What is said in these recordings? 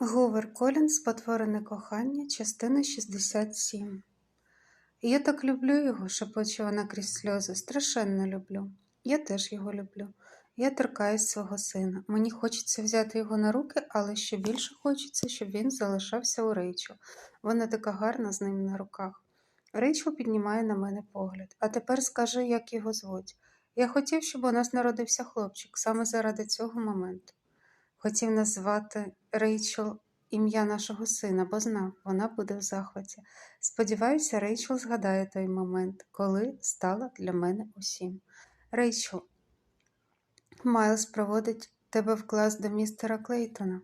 Гувер Колінс Спотворене кохання, частина 67. Я так люблю його, шепоче вона крізь сльози. Страшенно люблю. Я теж його люблю. Я торкаюсь свого сина. Мені хочеться взяти його на руки, але ще більше хочеться, щоб він залишався у Рейчел. Вона така гарна з ним на руках. Рейчел піднімає на мене погляд. А тепер скажи, як його звуть. Я хотів, щоб у нас народився хлопчик саме заради цього моменту. Хотів назвати Рейчел ім'я нашого сина, бо знав, вона буде в захваті. Сподіваюся, Рейчел згадає той момент, коли стала для мене усім. Рейчел, Майлз проводить тебе в клас до містера Клейтона.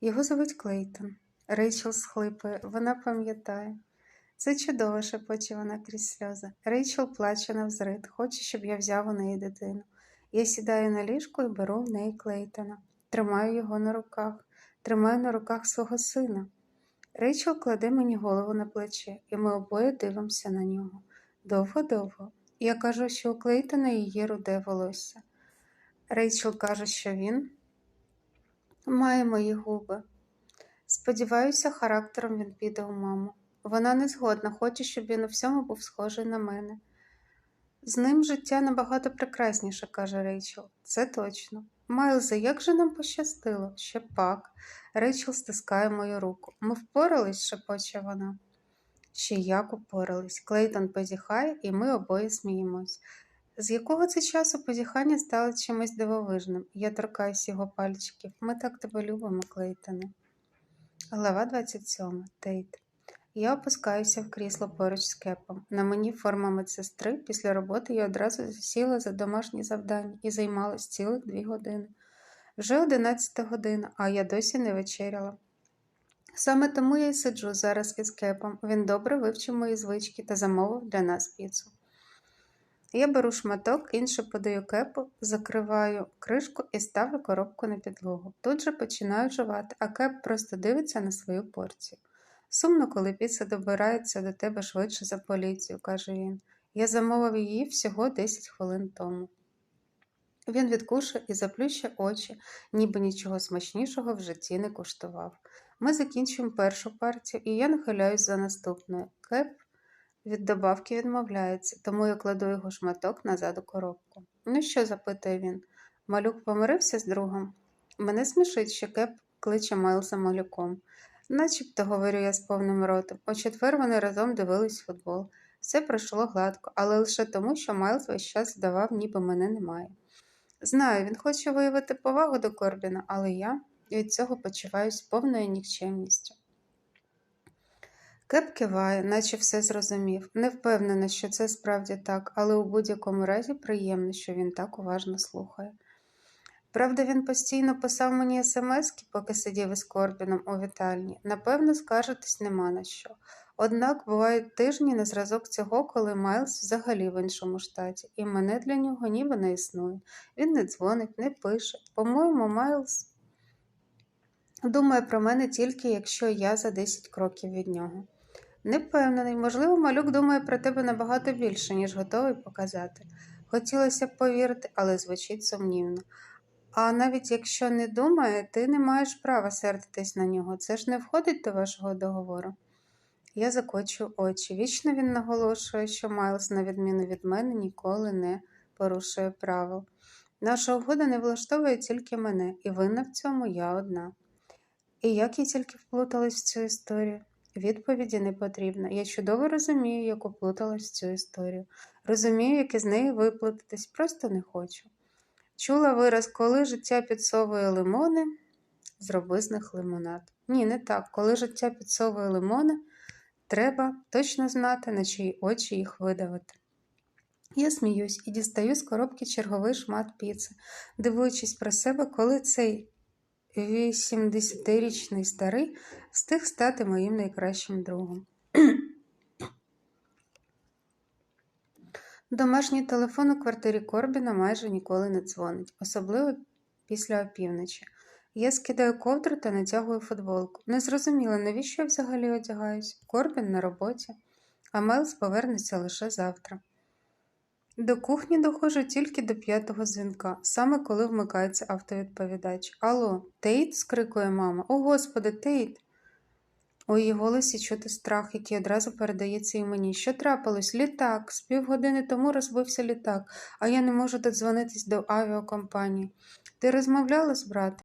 Його звуть Клейтон. Рейчел схлипує, вона пам'ятає. Це чудово, шепоче вона крізь сльози. Рейчел плаче навзрид, хоче, щоб я взяв у неї дитину. Я сідаю на ліжку і беру в неї Клейтона. Тримаю його на руках, тримаю на руках свого сина. Рейчел кладе мені голову на плече, і ми обоє дивимося на нього. Довго-довго. Я кажу, що у Клейтона її руде волосся. Рейчел каже, що він має мої губи. Сподіваюся, характером він піде у маму. Вона не згодна, хоче, щоб він у всьому був схожий на мене. З ним життя набагато прекрасніше, каже Рейчел. Це точно. Майлзе, як же нам пощастило? Ще пак. Рейчел стискає мою руку. Ми впорались, шепоче вона. Ще як упорались. Клейтон позіхає, і ми обоє сміємось. З якого це часу позіхання стало чимось дивовижним. Я торкаюсь його пальчиків. Ми так тебе любимо, Клейтоне. Глава 27. Тейт. Я опускаюся в крісло поруч з кепом. На мені форма медсестри. Після роботи я одразу сіла за домашні завдання і займалась цілих дві години. Вже одинадцята година, а я досі не вечеряла. Саме тому я й сиджу зараз із кепом. Він добре вивчив мої звички та замовив для нас піцу. Я беру шматок, інше подаю кепу, закриваю кришку і ставлю коробку на підлогу. Тут же починаю жувати, а кеп просто дивиться на свою порцію. Сумно, коли піца добирається до тебе швидше за поліцію, каже він. Я замовив її всього 10 хвилин тому. Він відкушує і заплющує очі, ніби нічого смачнішого в житті не куштував. Ми закінчуємо першу партію, і я нахиляюсь за наступною. Кеп від добавки відмовляється, тому я кладу його шматок назад у коробку. Ну що? запитує він. Малюк помирився з другом? Мене смішить, що кеп кличе Майлза малюком. Начебто, говорю я з повним ротом. У четвер вони разом дивились футбол. Все пройшло гладко, але лише тому, що Майлз весь час здавав, ніби мене немає. Знаю, він хоче виявити повагу до Корбіна, але я від цього почуваюсь повною нікчемністю. Кеп киває, наче все зрозумів. Не впевнена, що це справді так, але у будь-якому разі приємно, що він так уважно слухає. Правда, він постійно писав мені смски, поки сидів із Корбіном у вітальні. Напевно, скаржитись нема на що. Однак бувають тижні на зразок цього, коли Майлз взагалі в іншому штаті, і мене для нього ніби не існує. Він не дзвонить, не пише. По-моєму, Майлз думає про мене тільки, якщо я за 10 кроків від нього. Не впевнений, можливо, малюк думає про тебе набагато більше, ніж готовий показати. Хотілося б повірити, але звучить сумнівно. А навіть якщо не думає, ти не маєш права сердитись на нього. Це ж не входить до вашого договору. Я закочу очі. Вічно він наголошує, що Майлз, на відміну від мене, ніколи не порушує правил. Наша угода не влаштовує тільки мене, і винна в цьому я одна. І як я тільки вплуталась в цю історію? Відповіді не потрібно. Я чудово розумію, як уплуталась в цю історію. Розумію, як із неї виплутатись, просто не хочу. Чула вираз, коли життя підсовує лимони, зроби з них лимонад. Ні, не так. Коли життя підсовує лимони, треба точно знати, на чиї очі їх видавити. Я сміюсь і дістаю з коробки черговий шмат піци, дивуючись про себе, коли цей 80-річний старий встиг стати моїм найкращим другом. Домашній телефон у квартирі Корбіна майже ніколи не дзвонить, особливо після опівночі. Я скидаю ковдру та натягую футболку. Не зрозуміла, навіщо я взагалі одягаюсь. Корбін на роботі, а Мелс повернеться лише завтра. До кухні доходжу тільки до п'ятого дзвінка, саме коли вмикається автовідповідач. Алло, Тейт? скрикує мама. О, господи, Тейт! У її голосі чути страх, який одразу передається і мені. Що трапилось? Літак. З півгодини тому розбився літак, а я не можу додзвонитись до авіакомпанії. Ти розмовляла з братом?